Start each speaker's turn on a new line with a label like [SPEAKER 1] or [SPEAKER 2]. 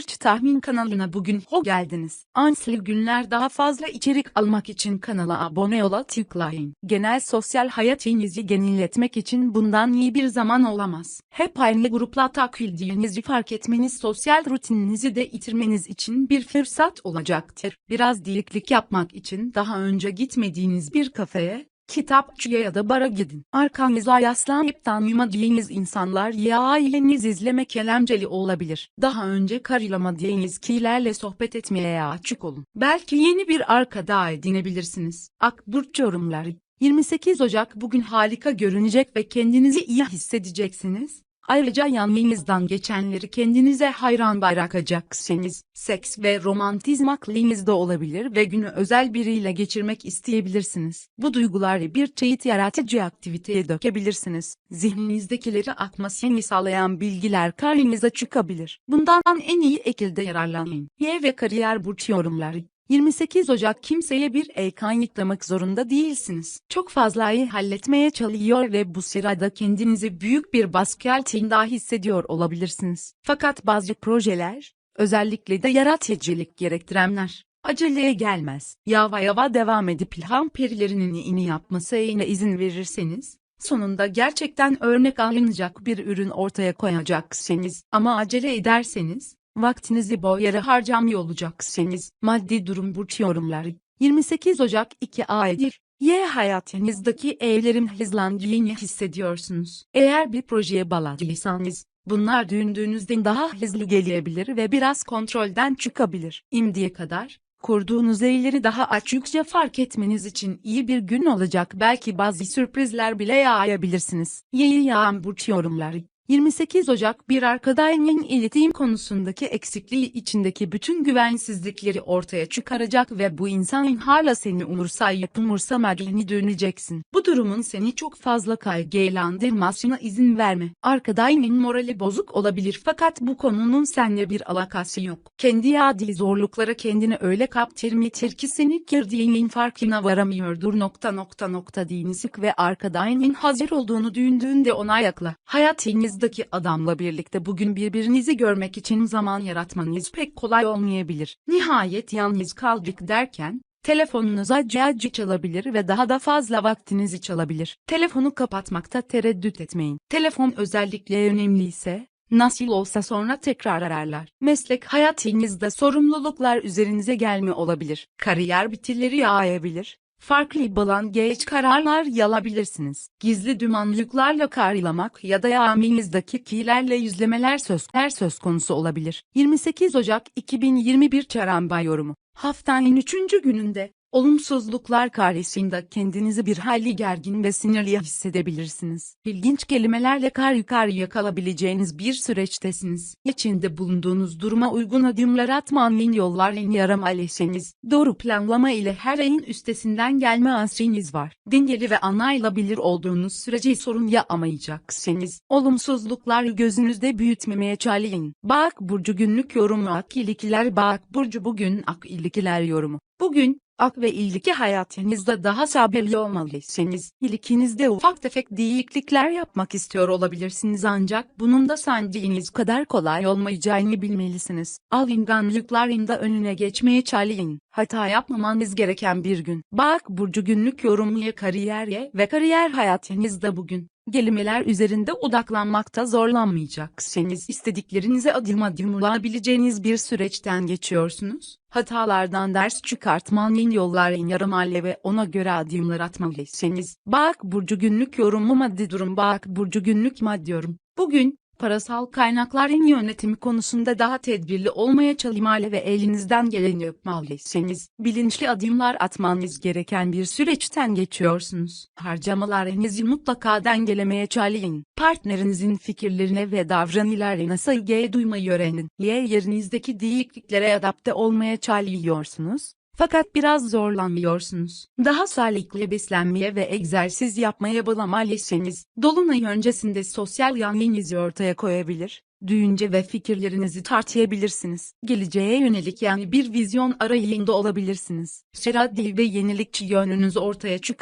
[SPEAKER 1] Burç Tahmin kanalına bugün hoş geldiniz. Ansel günler daha fazla içerik almak için kanala abone ola tıklayın. Genel sosyal hayatınızı genelletmek için bundan iyi bir zaman olamaz. Hep aynı grupla takıldiğinizi fark etmeniz sosyal rutininizi de yitirmeniz için bir fırsat olacaktır. Biraz değişiklik yapmak için daha önce gitmediğiniz bir kafeye, kitapçıya ya da bara gidin. Arkanıza yaslanıp tanımadığınız insanlar ya aileniz izlemek eğlenceli olabilir. Daha önce karılamadığınız kişilerle sohbet etmeye açık olun. Belki yeni bir arkadaş edinebilirsiniz. Akburç yorumları 28 Ocak bugün harika görünecek ve kendinizi iyi hissedeceksiniz. Ayrıca yanınızdan geçenleri kendinize hayran bırakacaksınız. Seks ve romantizm aklınızda olabilir ve günü özel biriyle geçirmek isteyebilirsiniz. Bu duyguları bir çeşit yaratıcı aktiviteye dökebilirsiniz. Zihninizdekileri akmasını sağlayan bilgiler karşınıza çıkabilir. Bundan en iyi şekilde yararlanın. Y ve kariyer burç yorumları 28 Ocak kimseye bir ekran yıklamak zorunda değilsiniz. Çok fazlayı halletmeye çalışıyor ve bu sırada kendinizi büyük bir baskı altında hissediyor olabilirsiniz. Fakat bazı projeler, özellikle de yaratıcılık gerektirenler, aceleye gelmez. Yava yava devam edip ilham perilerinin ini yapmasına izin verirseniz, sonunda gerçekten örnek alınacak bir ürün ortaya koyacaksınız. Ama acele ederseniz, Vaktinizi boy yere harcamıyor olacaksınız. Maddi durum burç yorumları. 28 Ocak 2 aydır. Y hayatınızdaki evlerin hızlandığını hissediyorsunuz. Eğer bir projeye bağladıysanız, bunlar düşündüğünüzden daha hızlı gelebilir ve biraz kontrolden çıkabilir. İmdiye kadar, kurduğunuz evleri daha açıkça fark etmeniz için iyi bir gün olacak. Belki bazı sürprizler bile yayabilirsiniz. Yeni yağan burç yorumları. 28 Ocak bir arkadaşının iletişim konusundaki eksikliği içindeki bütün güvensizlikleri ortaya çıkaracak ve bu insanın hala seni umursayıp umursamadığını döneceksin. Bu durumun seni çok fazla kaygılandırmasına izin verme. Arkadaşının morali bozuk olabilir fakat bu konunun seninle bir alakası yok. Kendi adi zorluklara kendini öyle kaptırmıştır ki seni girdiğinin farkına varamıyordur nokta nokta nokta dini sık ve arkadaşının hazır olduğunu düşündüğünde ona yakla. Hayatınız karşınızdaki adamla birlikte bugün birbirinizi görmek için zaman yaratmanız pek kolay olmayabilir. Nihayet yalnız kaldık derken, telefonunuza acı çalabilir ve daha da fazla vaktinizi çalabilir. Telefonu kapatmakta tereddüt etmeyin. Telefon özellikle önemliyse, nasıl olsa sonra tekrar ararlar. Meslek hayatınızda sorumluluklar üzerinize gelme olabilir. Kariyer bitirleri yağabilir. Farklı balan geç kararlar yalabilirsiniz. Gizli dümanlıklarla karlamak ya da yağminizdaki kilerle yüzlemeler sözler söz konusu olabilir. 28 Ocak 2021 Çaramba yorumu Haftanın 3. gününde Olumsuzluklar karşısında kendinizi bir hayli gergin ve sinirli hissedebilirsiniz. İlginç kelimelerle kar yukarıya kalabileceğiniz bir süreçtesiniz. İçinde bulunduğunuz duruma uygun adımlar atmanın yollarını yaramalısınız. Doğru planlama ile her ayın üstesinden gelme asriniz var. Dengeli ve anlayılabilir olduğunuz sürece sorun yapamayacaksınız. Olumsuzluklar gözünüzde büyütmemeye çalışın. Bak Burcu günlük yorumu Ak ilikiler Bak Burcu bugün Ak ilikiler yorumu. Bugün, ak ve ilgili hayatınızda daha sabırlı olmalısınız. İlkinizde ufak tefek değişiklikler yapmak istiyor olabilirsiniz ancak bunun da sandığınız kadar kolay olmayacağını bilmelisiniz. Alınganlıklarında önüne geçmeye çalışın. Hata yapmamanız gereken bir gün. Bak Burcu günlük yorumluya kariyerye ve kariyer hayatınızda bugün kelimeler üzerinde odaklanmakta zorlanmayacaksınız. İstediklerinize adım adım ulaşabileceğiniz bir süreçten geçiyorsunuz. Hatalardan ders çıkartmanın yollarını yaramalı ve ona göre adımlar atmalısınız. Bak Burcu günlük yorumu maddi durum Bak Burcu günlük maddi yorum. Bugün, parasal kaynakların yönetimi konusunda daha tedbirli olmaya çalışmalı ve elinizden geleni yapmalısınız. Bilinçli adımlar atmanız gereken bir süreçten geçiyorsunuz. Harcamalarınızı mutlaka dengelemeye çalışın. Partnerinizin fikirlerine ve davranışlarına saygı duymayı öğrenin. Y yerinizdeki değişikliklere adapte olmaya çalışıyorsunuz. Fakat biraz zorlanmıyorsunuz. Daha sağlıklı beslenmeye ve egzersiz yapmaya bulamalısınız. Dolunay öncesinde sosyal yanlığınızı ortaya koyabilir, düşünce ve fikirlerinizi tartıyabilirsiniz. Geleceğe yönelik yani bir vizyon arayışında olabilirsiniz. Şeradil ve yenilikçi yönünüz ortaya çıkabilir.